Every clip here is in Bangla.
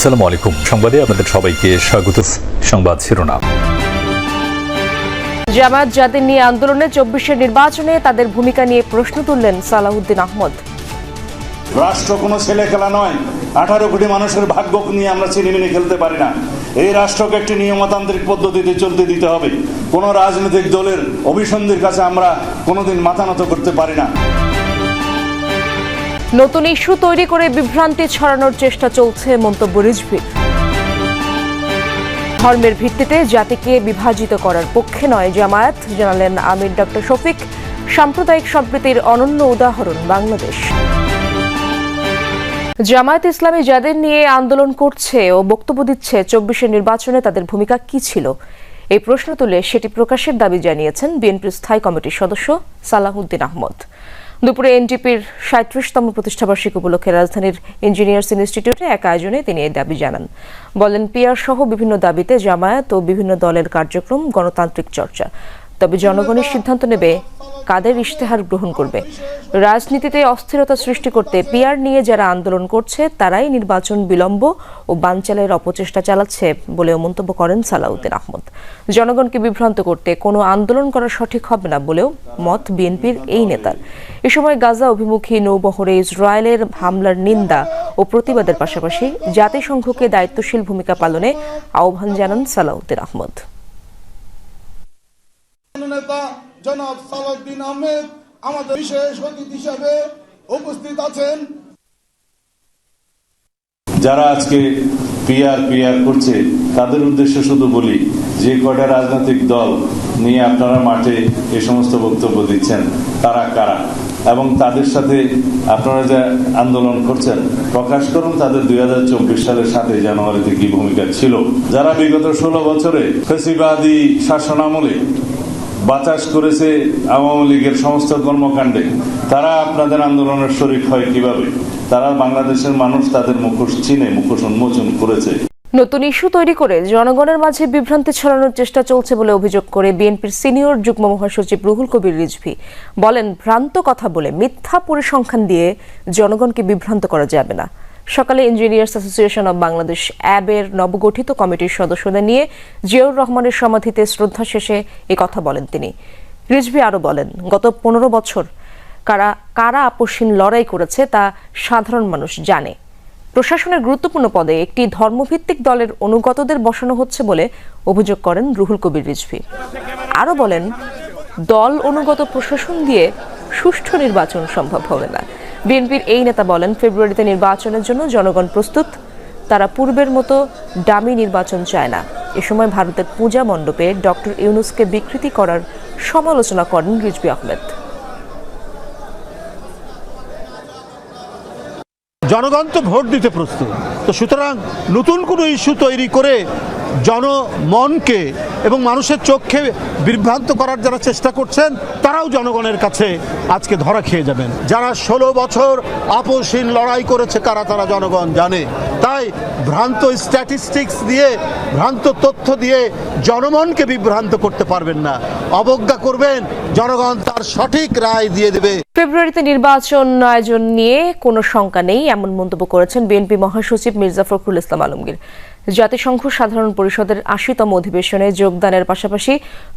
আসসালামু আলাইকুম। সংবাদে আপনাদের সবাইকে স্বাগত। সংবাদ শিরোনাম। জামায়াত যাদের নিয়ে আন্দোলনে চব্বিশের নির্বাচনে তাদের ভূমিকা নিয়ে প্রশ্ন তুললেন সালাউদ্দিন আহমদ। রাষ্ট্র কোনো ছেলে খেলা নয়। আঠারো কোটি মানুষের ভাগ্য নিয়ে আমরা চিনিমিনি খেলতে পারি না। এই রাষ্ট্রকে একটি নিয়মতান্ত্রিক পদ্ধতিতে চলতে দিতে হবে। কোনো রাজনৈতিক দলের অভিসন্ধির কাছে আমরা কোনোদিন মাথা নত করতে পারি না। নতুন ইস্যু তৈরি করে বিভ্রান্তি ছড়ানোর চেষ্টা চলছে মন্তব্য রিজভির। ধর্মের ভিত্তিতে জাতিকে বিভাজিত করার পক্ষে নয় জামায়াত, জানালেন আমির ডক্টর শফিক। সাম্প্রদায়িক সম্প্রীতির অনন্য উদাহরণ বাংলাদেশ। জামায়াত ইসলামী যাদের নিয়ে আন্দোলন করছে ও বক্তব্য দিচ্ছে চব্বিশের নির্বাচনে তাদের ভূমিকা কি ছিল? এই প্রশ্ন তুলে সেটি প্রকাশের দাবি জানিয়েছেন বিএনপির স্থায়ী কমিটির সদস্য সালাহুদ্দিন আহমদ। দুপুরে এনডিপির সাঁত্রিশতম প্রতিষ্ঠাবার্ষিকী উপলক্ষে রাজধানীর ইঞ্জিনিয়ার্স ইনস্টিটিউটে এক আয়োজনে তিনি এই দাবি জানান। বলেন পিয়ার সহ বিভিন্ন দাবিতে জামায়াত ও বিভিন্ন দলের কার্যক্রম, গণতান্ত্রিক চর্চা। তবে জনগণের সিদ্ধান্ত নেবে কাদের ইশতেহার গ্রহণ করবে। রাজনীতিতে অস্থিরতা সৃষ্টি করতে পিয়ার নিয়ে যারা আন্দোলন করছে, তারাই নির্বাচন বিলম্ব ও বানচালের অপচেষ্টা চালাচ্ছে বলেও মন্তব্য করেন সালাউদ্দিন আহমদ। জনগণকে বিভ্রান্ত করতে কোনো আন্দোলন করা সঠিক হবে না বলেও মত বিএনপির এই নেতার। এ সময় গাজা অভিমুখী নৌবহরে ইসরায়েলের হামলার নিন্দা ও প্রতিবাদের পাশাপাশি জাতিসংঘকে দায়িত্বশীল ভূমিকা পালনে আহ্বান জানান সালাউদ্দিন আহমদ। নেতা জনাব সালাউদ্দিন আহমেদ আমাদের বিশেষ অতিথি হিসাবে উপস্থিত আছেন। যারা আজকে পিয়ার পিয়ার করছে তাদের উদ্দেশ্যে শুধু বলি, যে কটা রাজনৈতিক দল নিয়ে আপনারা মাঠে এ সমস্ত বক্তব্য দিচ্ছেন, তারা কারা? এবং তাদের সাথে আপনারা যে আন্দোলন করছেন, প্রকাশ করুন তাদের দুই হাজার চব্বিশ সালের সাথে জানুয়ারিতে কি ভূমিকা ছিল। যারা বিগত ষোলো বছরে ফেসিবাদী শাসনামলে বাতাস করেছে আওয়ামী লীগের সমস্ত কর্মকাণ্ডে, তারা আপনাদের আন্দোলনের শরিক হয় কীভাবে? তারা বাংলাদেশের মানুষ তাদের মুখোশ চিনে, মুখোশ উন্মোচন করেছে। নতুন ইস্যু তৈরি করে জনগণের মাঝে বিভ্রান্তি ছড়ানোর চেষ্টা চলছে বলে অভিযোগ করে বিএনপির সিনিয়র যুগ্ম মহাসচিব রুহুল কবির রিজভি। বলেন, ভ্রান্ত কথা বলে মিথ্যা পরিসংখ্যান দিয়ে জনগণকে বিভ্রান্ত করা যাবে না। সকালে ইঞ্জিনিয়ার্স অ্যাসোসিয়েশন অব বাংলাদেশ অ্যাবের নবগঠিত কমিটির সদস্যদের নিয়ে জিয়াউর রহমানের সমাধিতে শ্রদ্ধা শেষে এ কথা বলেন তিনি। রিজভি আরও বলেন, গত পনেরো বছর কারা কারা আপসীন লড়াই করেছে তা সাধারণ মানুষ জানে। প্রশাসনের গুরুত্বপূর্ণ পদে একটি ধর্মভিত্তিক দলের অনুগতদের বসানো হচ্ছে বলে অভিযোগ করেন রুহুল কবির রিজভি। আরও বলেন, দল অনুগত প্রশাসন দিয়ে সুষ্ঠু নির্বাচন সম্ভব হবে না। বিএনপির এই নেতা বলেন, ফেব্রুয়ারিতে নির্বাচনের জন্য জনগণ প্রস্তুত। তারা পূর্বের মতো ডামি নির্বাচন চায় না। এ সময় ভারতের পূজা মণ্ডপে ডক্টর ইউনুসকে বিকৃতি করার সমালোচনা করেন রিজভি আহমেদ। জনগণ তো ভোট দিতে প্রস্তুত। তো সুতরাং নতুন কোনো ইস্যু তৈরি করে জনমনকে এবং মানুষের চোখে বিভ্রান্ত করার যারা চেষ্টা করছেন, তারাও জনগণের কাছে আজকে ধরা খেয়ে যাবেন। যারা ষোলো বছর আপসহীন লড়াই করেছে, কারা তারা জনগণ জানে। তাই ভ্রান্ত স্ট্যাটিস্টিক্স দিয়ে, ভ্রান্ত তথ্য দিয়ে জনমনকে বিভ্রান্ত করতে পারবেন না। অবজ্ঞা করবেন, জনগণ তার সঠিক রায় দিয়ে দেবে। ফেব্রুয়ারিতে নির্বাচন আয়োজন নিয়ে কোনো শঙ্কা নেই, এমন মন্তব্য করেছেন বিএনপি মহাসচিব মির্জা ফখরুল ইসলাম আলমগীর। জাতিসংঘ সাধারণ পরিষদের আশিতম অধিবেশনে যোগদানের পাশাপাশি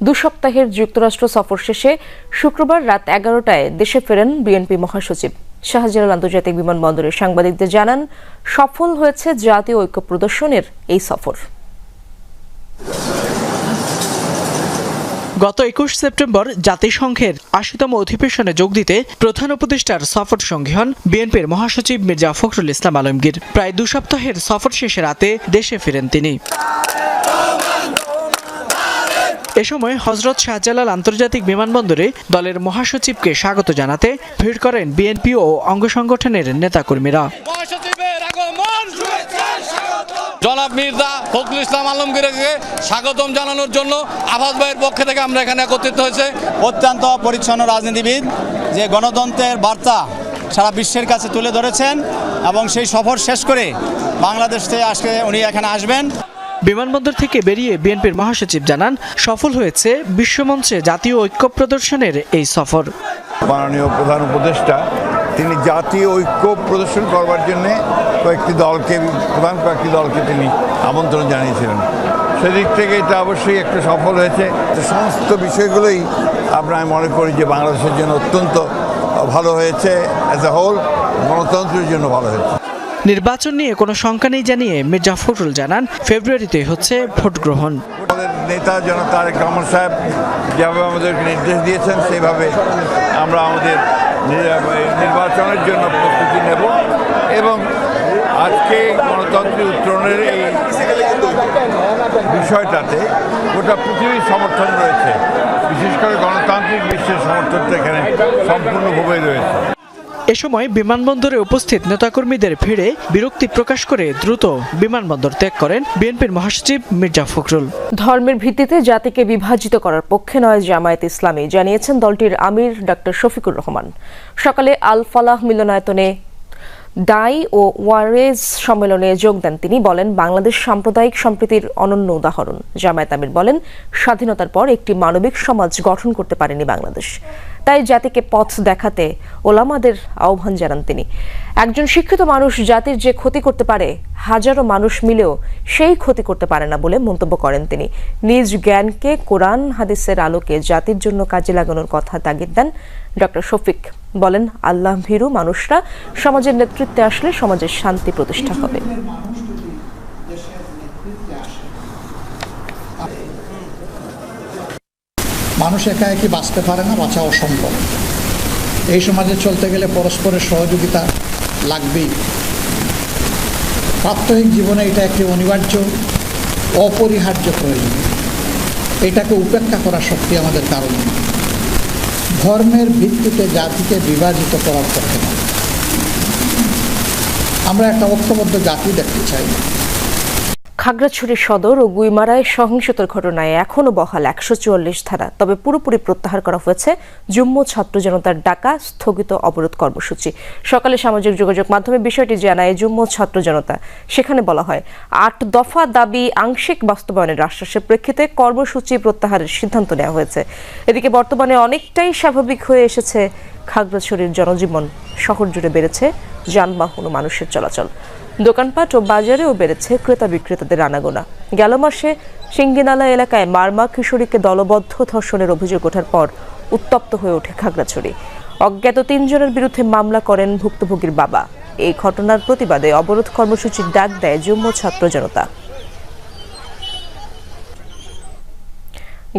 দু সপ্তাহের যুক্তরাষ্ট্র সফর শেষে শুক্রবার রাত এগারোটায় দেশে ফেরেন বিএনপি মহাসচিব। শাহজালাল আন্তর্জাতিক বিমানবন্দরে সাংবাদিকদের জানান, সফল হয়েছে জাতীয় ঐক্য প্রদর্শনের এই সফর। গত একুশ সেপ্টেম্বর জাতিসংঘের আশিতম অধিবেশনে যোগ দিতে প্রধান উপদেষ্টার সফর সঙ্গী হন বিএনপির মহাসচিব মির্জা ফখরুল ইসলাম আলমগীর। প্রায় দু সপ্তাহের সফর শেষে রাতে দেশে ফিরেন তিনি। এ সময় হজরত শাহজালাল আন্তর্জাতিক বিমানবন্দরে দলের মহাসচিবকে স্বাগত জানাতে ভিড় করেন বিএনপি ও অঙ্গ সংগঠনের নেতাকর্মীরা জনাব মির্জা ফখরুল ইসলাম আলমগীরকে স্বাগতম জানানোর জন্য আভাস ভাইয়ের পক্ষ থেকে আমরা এখানে একত্রিত হয়েছে। অত্যন্ত পরিচ্ছন্ন রাজনীতিবিদ যে গণতন্ত্রের বার্তা সারা বিশ্বের কাছে তুলে ধরেছেন এবং সেই সফর শেষ করে বাংলাদেশ থেকে আজকে উনি এখানে আসবেন। বিমানবন্দর থেকে বেরিয়ে বিএনপির মহাসচিব জানান সফল হয়েছে বিশ্বমঞ্চে জাতীয় ঐক্য প্রদর্শনের এই সফর। মাননীয় প্রধান উপদেষ্টা তিনি জাতীয় ঐক্য প্রদর্শন করবার জন্য কয়েকটি দলকে প্রধান কয়েকটি দলকে তিনি আমন্ত্রণ জানিয়েছিলেন। সেদিক থেকে এটা অবশ্যই একটা সফল হয়েছে। সমস্ত বিষয়গুলোই আমরা আমি মনে করি যে বাংলাদেশের জন্য অত্যন্ত ভালো হয়েছে অ্যাজ এ হোল গণতন্ত্রের জন্য ভালো হয়েছে। নির্বাচন নিয়ে কোনো শঙ্কা নেই জানিয়ে মির্জা ফখরুল জানান ফেব্রুয়ারিতে হচ্ছে ভোট গ্রহণ। আমাদের নেতা যেন তারেক রহমান সাহেব যেভাবে আমাদেরকে নির্দেশ দিয়েছেন সেইভাবে আমরা আমাদের নির্বাচনের জন্য প্রস্তুতি নেব এবং আজকে গণতান্ত্রিক উত্তরণের এই বিষয়টাতে গোটা পৃথিবীর সমর্থন রয়েছে। বিশেষ করে গণতান্ত্রিক বিশ্বের সমর্থনটা এখানে সম্পূর্ণভাবেই রয়েছে। এ সময় বিমানবন্দরে উপস্থিত নেতাকর্মীদের ভিড়ে বিরক্তি প্রকাশ করে দ্রুত বিমানবন্দর ত্যাগ করেন বিএনপির মহাসচিব মির্জা ফখরুল। ধর্মের ভিত্তিতে জাতিকে বিভাজিত করার পক্ষে নয় জামায়াত ইসলামী, জানিয়েছেন দলটির আমির ডক্টর শফিকুর রহমান। সকালে আল ফালাহ মিলনায়তনে ডাই ও ওয়ারেজ সম্মেলনে যোগ দেন তিনি, বলেন, বাংলাদেশ সাম্প্রদায়িক সম্প্রীতির অনন্য উদাহরণ। জামায়াত আমির বলেন, স্বাধীনতার পর একটি মানবিক সমাজ গঠন করতে পারেনি বাংলাদেশ। তাই জাতিকে পথ দেখাতে ওলামাদের আহ্বান জানান তিনি। একজন শিক্ষিত মানুষ জাতির যে ক্ষতি করতে পারে, হাজারো মানুষ মিলেও সেই ক্ষতি করতে পারে না বলে মন্তব্য করেন তিনি। নিজ জ্ঞানকে কোরআন হাদিসের আলোকে জাতির জন্য কাজে লাগানোর কথা তাগিদ দেন ডক্টর শফিক। বলেন, আল্লাহ ভীরু মানুষরা সমাজের নেতৃত্বে আসলে সমাজের শান্তি প্রতিষ্ঠা হবে। মানুষ একা একই বাঁচতে পারে না, বাঁচা অসম্ভব। এই সমাজে চলতে গেলে পরস্পরের সহযোগিতা লাগবেই। প্রাত্যহিক জীবনে এটা একটি অনিবার্য, অপরিহার্য প্রয়োজন। এটাকে উপেক্ষা করার শক্তি আমাদের কারণ। ধর্মের ভিত্তিতে জাতিকে বিভাজিত করার পক্ষে আমরা একটা ঐক্যবদ্ধ জাতি দেখতে চাই। খাগড়াছড়ি সদর ও গুইমারায় সহিংসতার ঘটনায় এখনও বহাল একশো চুয়াল্লিশ ধারা তবে পুরোপুরি প্রত্যাহার করা হয়েছে। জম্মু ছাত্র জনতার ডাকা, স্থগিত অবরোধ কর্মসূচি। সকালে সামাজিক যোগাযোগ মাধ্যমে বিষয়টি জানায় জম্মু ছাত্র জনতা। সেখানে বলা হয়, আট দফা দাবি আংশিক বাস্তবায়নের আশ্বাসের প্রেক্ষিতে কর্মসূচি প্রত্যাহারের সিদ্ধান্ত নেওয়া হয়েছে। এদিকে বর্তমানে অনেকটাই স্বাভাবিক হয়ে এসেছে খাগড়াছড়ির জনজীবন। শহর জুড়ে বেড়েছে যানবাহন ও মানুষের চলাচল। দোকানপাট ও বাজারেও বেড়েছে ক্রেতা বিক্রেতাদের আনাগোনা। গেল মাসে সিঙ্গিনালা এলাকায় মারমা কিশোরীকে দলবদ্ধ ধর্ষণের অভিযোগ ওঠার পর উত্তপ্ত হয়ে ওঠে খাগড়াছড়ি। অজ্ঞাত তিনজনের বিরুদ্ধে মামলা করেন ভুক্তভোগীর বাবা। এই ঘটনার প্রতিবাদে অবরোধ কর্মসূচির ডাক দেয় যুগ্ম ছাত্র জনতা।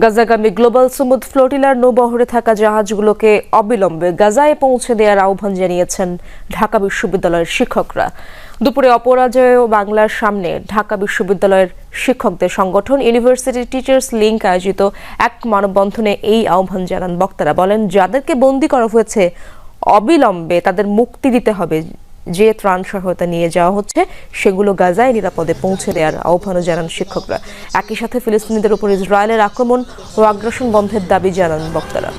গাজাগামী গ্লোবাল সুমুদ ফ্লোটিলার নৌবহরে থাকা জাহাজগুলোকে অবিলম্বে গাজায় পৌঁছে দেওয়ার আহ্বান জানিয়েছেন ঢাকা বিশ্ববিদ্যালয়ের শিক্ষকরা। দুপুরে অপরাজয় বাংলার সামনে ঢাকা বিশ্ববিদ্যালয়ের শিক্ষকদের সংগঠন ইউনিভার্সিটি টিচার্স লিংক আয়োজিত এক মানববন্ধনে এই আহ্বান জানান বক্তারা। বলেন, যাদেরকে বন্দী করা হয়েছে, অবিলম্বে তাদের মুক্তি দিতে হবে। যে ত্রাণ সহায়তা নিয়ে যাওয়া হচ্ছে, সেগুলো গাজায় নিরাপদে পৌঁছে দেওয়ার আহ্বানও জানান শিক্ষকরা। একই সাথে ফিলিস্তিনিদের উপর ইসরায়েলের আক্রমণ ও আগ্রাসন বন্ধের দাবি জানান বক্তারা।